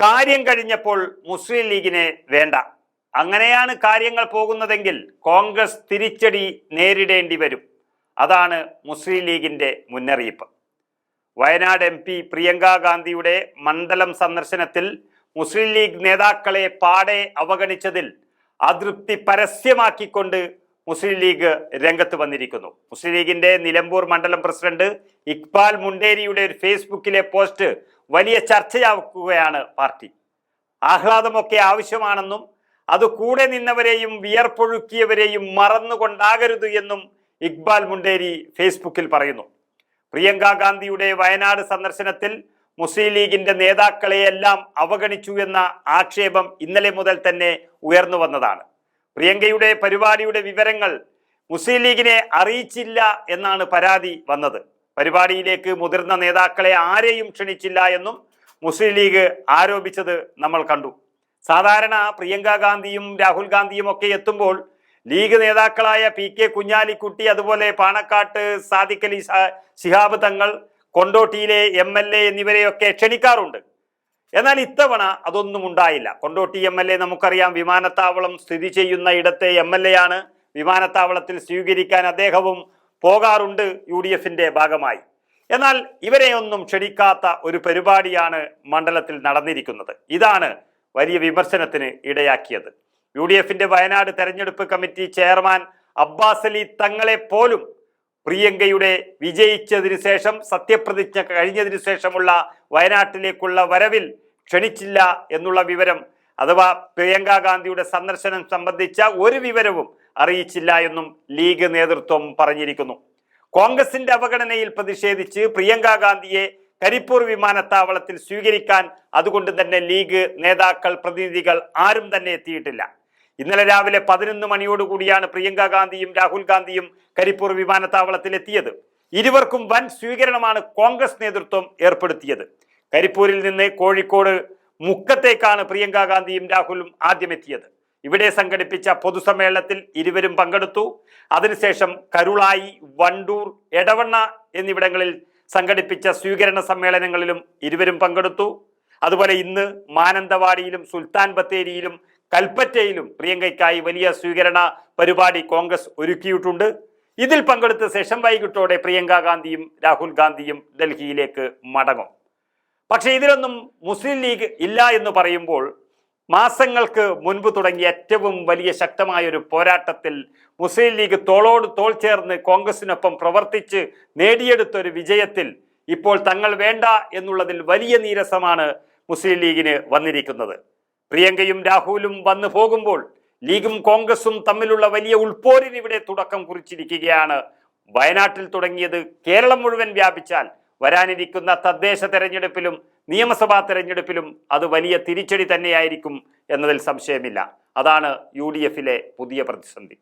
കാര്യം കഴിഞ്ഞപ്പോൾ മുസ്ലിം ലീഗിനെ വേണ്ട. അങ്ങനെയാണ് കാര്യങ്ങൾ പോകുന്നതെങ്കിൽ കോൺഗ്രസ് തിരിച്ചടി നേരിടേണ്ടി വരും. അതാണ് മുസ്ലിം ലീഗിന്റെ മുന്നറിയിപ്പ്. വയനാട് എം പി പ്രിയങ്ക ഗാന്ധിയുടെ മണ്ഡലം സന്ദർശനത്തിൽ മുസ്ലിം ലീഗ് നേതാക്കളെ പാടെ അവഗണിച്ചതിൽ അതൃപ്തി പരസ്യമാക്കിക്കൊണ്ട് മുസ്ലിം ലീഗ് രംഗത്ത് വന്നിരിക്കുന്നു. മുസ്ലിം ലീഗിന്റെ നിലമ്പൂർ മണ്ഡലം പ്രസിഡന്റ് ഇക്ബാൽ മുണ്ടേരിയുടെ ഒരു ഫേസ്ബുക്കിലെ പോസ്റ്റ് വലിയ ചർച്ചയാക്കുകയാണ് പാർട്ടി. ആഹ്ലാദമൊക്കെ ആവശ്യമാണെന്നും അത് കൂടെ നിന്നവരെയും വിയർപ്പൊഴുക്കിയവരെയും മറന്നുകൊണ്ടാകരുത് എന്നും ഇക്ബാൽ മുണ്ടേരി ഫേസ്ബുക്കിൽ പറയുന്നു. പ്രിയങ്ക ഗാന്ധിയുടെ വയനാട് സന്ദർശനത്തിൽ മുസ്ലിം ലീഗിന്റെ നേതാക്കളെയെല്ലാം അവഗണിച്ചു എന്ന ആക്ഷേപം ഇന്നലെ മുതൽ തന്നെ ഉയർന്നു വന്നതാണ്. പ്രിയങ്കയുടെ പരിപാടിയുടെ വിവരങ്ങൾ മുസ്ലിം ലീഗിനെ അറിയിച്ചില്ല എന്നാണ് പരാതി വന്നത്. പരിപാടിയിലേക്ക് മുതിർന്ന നേതാക്കളെ ആരെയും ക്ഷണിച്ചില്ല എന്നും മുസ്ലിം ലീഗ് ആരോപിച്ചത് നമ്മൾ കണ്ടു. സാധാരണ പ്രിയങ്ക ഗാന്ധിയും രാഹുൽ ഗാന്ധിയും ഒക്കെ എത്തുമ്പോൾ ലീഗ് നേതാക്കളായ പി കെ കുഞ്ഞാലിക്കുട്ടി അതുപോലെ പാണക്കാട്ട് സാദിഖലി ശിഹാബ് തങ്ങൾ കൊണ്ടോട്ടിയിലെ എം എൽ എ എന്നിവരെയൊക്കെ ക്ഷണിക്കാറുണ്ട്. എന്നാൽ ഇത്തവണ അതൊന്നും ഉണ്ടായില്ല. കൊണ്ടോട്ടി എം എൽ എ നമുക്കറിയാം വിമാനത്താവളം സ്ഥിതി ചെയ്യുന്ന ഇടത്തെ എം എൽ എ ആണ്. വിമാനത്താവളത്തിൽ സ്വീകരിക്കാൻ അദ്ദേഹവും പോകാറുണ്ട് യു ഡി എഫിന്റെ ഭാഗമായി. എന്നാൽ ഇവരെയൊന്നും ക്ഷണിക്കാത്ത ഒരു പരിപാടിയാണ് മണ്ഡലത്തിൽ നടന്നിരിക്കുന്നത്. ഇതാണ് വലിയ വിമർശനത്തിന് ഇടയാക്കിയത്. യു ഡി എഫിന്റെ വയനാട് തെരഞ്ഞെടുപ്പ് കമ്മിറ്റി ചെയർമാൻ അബ്ബാസ് അലി തങ്ങളെ പോലും പ്രിയങ്കയുടെ വിജയിച്ചതിന് ശേഷം സത്യപ്രതിജ്ഞ കഴിഞ്ഞതിന് ശേഷമുള്ള വയനാട്ടിലേക്കുള്ള വരവിൽ ക്ഷണിച്ചില്ല എന്നുള്ള വിവരം അഥവാ പ്രിയങ്ക ഗാന്ധിയുടെ സന്ദർശനം സംബന്ധിച്ച ഒരു വിവരവും അറിയിച്ചില്ല എന്നും ലീഗ് നേതൃത്വം പറഞ്ഞിരിക്കുന്നു. കോൺഗ്രസിന്റെ അവഗണനയിൽ പ്രതിഷേധിച്ച് പ്രിയങ്ക ഗാന്ധിയെ കരിപ്പൂർ വിമാനത്താവളത്തിൽ സ്വീകരിക്കാൻ അതുകൊണ്ട് തന്നെ ലീഗ് നേതാക്കൾ പ്രതിനിധികൾ ആരും തന്നെ എത്തിയിട്ടില്ല. ഇന്നലെ രാവിലെ പതിനൊന്ന് മണിയോടുകൂടിയാണ് പ്രിയങ്ക ഗാന്ധിയും രാഹുൽ ഗാന്ധിയും കരിപ്പൂർ വിമാനത്താവളത്തിൽ എത്തിയത്. ഇരുവർക്കും വൻ സ്വീകരണമാണ് കോൺഗ്രസ് നേതൃത്വം ഏർപ്പെടുത്തിയത്. കരിപ്പൂരിൽ നിന്ന് കോഴിക്കോട് മുക്കത്തേക്കാണ് പ്രിയങ്ക ഗാന്ധിയും രാഹുലും ആദ്യം എത്തിയത് ഇവിടെ സംഘടിപ്പിച്ച പൊതുസമ്മേളനത്തിൽ ഇരുവരും പങ്കെടുത്തു. അതിനുശേഷം കരുളായി വണ്ടൂർ എടവണ്ണ എന്നിവിടങ്ങളിൽ സംഘടിപ്പിച്ച സ്വീകരണ സമ്മേളനങ്ങളിലും ഇരുവരും പങ്കെടുത്തു. അതുപോലെ ഇന്ന് മാനന്തവാടിയിലും സുൽത്താൻ ബത്തേരിയിലും കൽപ്പറ്റയിലും പ്രിയങ്കയ്ക്കായി വലിയ സ്വീകരണ പരിപാടി കോൺഗ്രസ് ഒരുക്കിയിട്ടുണ്ട്. ഇതിൽ പങ്കെടുത്ത ശേഷം വൈകിട്ടോടെ പ്രിയങ്ക ഗാന്ധിയും രാഹുൽ ഗാന്ധിയും ഡൽഹിയിലേക്ക് മടങ്ങും. പക്ഷേ ഇതിലൊന്നും മുസ്ലിം ലീഗ് ഇല്ല എന്ന് പറയുമ്പോൾ മാസങ്ങൾക്ക് മുൻപ് തുടങ്ങിയ ഏറ്റവും വലിയ ശക്തമായ ഒരു പോരാട്ടത്തിൽ മുസ്ലിം ലീഗ് തോളോട് തോൾ ചേർന്ന് കോൺഗ്രസിനൊപ്പം പ്രവർത്തിച്ച് നേടിയെടുത്ത ഒരു വിജയത്തിൽ ഇപ്പോൾ തങ്ങൾ വേണ്ട എന്നുള്ളതിൽ വലിയ നീരസമാണ് മുസ്ലിം ലീഗിന് വന്നിരിക്കുന്നത്. പ്രിയങ്കയും രാഹുലും വന്നു പോകുമ്പോൾ ലീഗും കോൺഗ്രസും തമ്മിലുള്ള വലിയ ഉൾപോരിന് ഇവിടെ തുടക്കം കുറിച്ചിരിക്കുകയാണ്. വയനാട്ടിൽ തുടങ്ങിയത് കേരളം മുഴുവൻ വ്യാപിച്ചാൽ വരാനിരിക്കുന്ന തദ്ദേശ തെരഞ്ഞെടുപ്പിലും നിയമസഭാ തെരഞ്ഞെടുപ്പിലും അത് വലിയ തിരിച്ചടി തന്നെയായിരിക്കും എന്നതിൽ സംശയമില്ല. അതാണ് യു പുതിയ പ്രതിസന്ധി.